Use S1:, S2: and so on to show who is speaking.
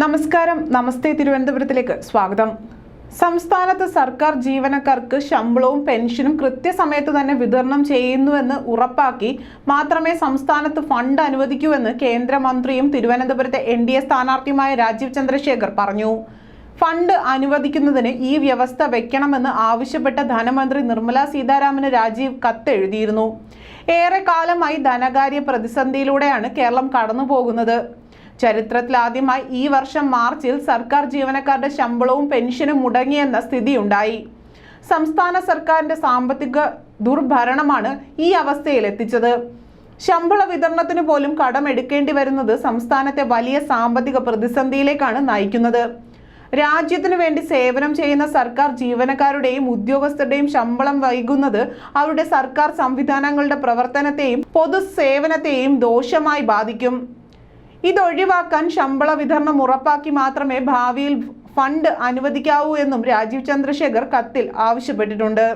S1: നമസ്കാരം. നമസ്തേ തിരുവനന്തപുരത്തിലേക്ക് സ്വാഗതം. സംസ്ഥാനത്ത് സർക്കാർ ജീവനക്കാർക്ക് ശമ്പളവും പെൻഷനും കൃത്യസമയത്ത് തന്നെ വിതരണം ചെയ്യുന്നുവെന്ന് ഉറപ്പാക്കി മാത്രമേ സംസ്ഥാനത്ത് ഫണ്ട് അനുവദിക്കൂവെന്ന് കേന്ദ്രമന്ത്രിയും തിരുവനന്തപുരത്തെ എൻ ഡി എ സ്ഥാനാർത്ഥിയുമായ രാജീവ് ചന്ദ്രശേഖർ പറഞ്ഞു. ഫണ്ട് അനുവദിക്കുന്നതിന് ഈ വ്യവസ്ഥ വെക്കണമെന്ന് ആവശ്യപ്പെട്ട ധനമന്ത്രി നിർമ്മല സീതാരാമന് രാജീവ് കത്തെഴുതിയിരുന്നു. ഏറെക്കാലമായി ധനകാര്യ പ്രതിസന്ധിയിലൂടെയാണ് കേരളം കടന്നു പോകുന്നത് ചരിത്രത്തിലാദ്യമായി ഈ വർഷം മാർച്ചിൽ സർക്കാർ ജീവനക്കാരുടെ ശമ്പളവും പെൻഷനും മുടങ്ങിയെന്ന സ്ഥിതിയുണ്ടായി. സംസ്ഥാന സർക്കാരിന്റെ സാമ്പത്തിക ദുർഭരണമാണ് ഈ അവസ്ഥയിൽ എത്തിച്ചത് ശമ്പള വിതരണത്തിന് പോലും കടമെടുക്കേണ്ടി വരുന്നത് സംസ്ഥാനത്തെ വലിയ സാമ്പത്തിക പ്രതിസന്ധിയിലേക്കാണ് നയിക്കുന്നത്. രാജ്യത്തിനു വേണ്ടി സേവനം ചെയ്യുന്ന സർക്കാർ ജീവനക്കാരുടെയും ഉദ്യോഗസ്ഥരുടെയും ശമ്പളം വൈകുന്നത് അവരുടെ സർക്കാർ സംവിധാനങ്ങളുടെ പ്രവർത്തനത്തെയും പൊതുസേവനത്തെയും ദോഷമായി ബാധിക്കും. ഇതൊഴിവാക്കാൻ ശമ്പള വിതരണം ഉറപ്പാക്കി മാത്രമേ ഭാവിയിൽ ഫണ്ട് അനുവദിക്കാവൂ എന്നും രാജീവ് ചന്ദ്രശേഖർ കത്തിൽ ആവശ്യപ്പെട്ടിട്ടുണ്ട്.